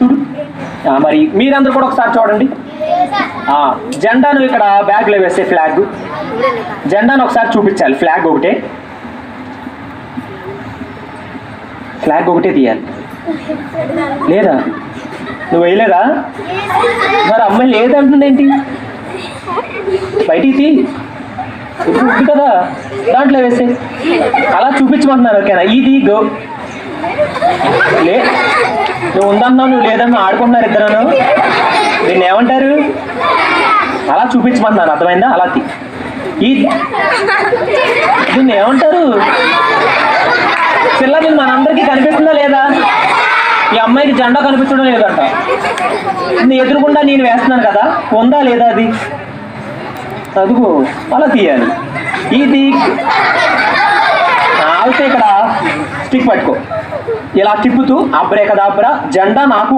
చూడు మరి మీరందరూ కూడా ఒకసారి చూడండి. జెండాను ఇక్కడ బ్యాగ్లో వేసే ఫ్లాగ్. జెండాను ఒకసారి చూపించాలి ఫ్లాగ్ ఒకటే. ఫ్లాగ్ ఒకటే తీయాలి. లేదా? నువ్వు వేయలేదా? మరి అమ్మాయి లేదంటుంది ఏంటి? బయటికి తీ. ఇప్పుడు ఉంది కదా దాంట్లో వేసే. అలా చూపించమంటున్నారు ఓకేనా? ఇది గో. లే. నువ్వు ఉందన్నావు నువ్వు లేదన్నా ఆడుకుంటున్నారు ఇద్దరు దీన్ని ఏమంటారు? అలా చూపించమన్నాను అర్థమైందా? అలా ఈ దీన్ని ఏమంటారు? పిల్ల ఇది మనందరికీ కనిపిస్తుందా లేదా? ఈ అమ్మాయికి జెండా కనిపించడం లేదంట. నేను ఎదురుకుండా నేను వేస్తున్నాను కదా ఉందా లేదా అది? చదువు అలా తీయాలి. ఇది ఆగితే ఇక్కడ స్టిక్ పట్టుకో. ఇలా తిప్పుతూ అబ్రేకదాబ్రా జెండా నాకు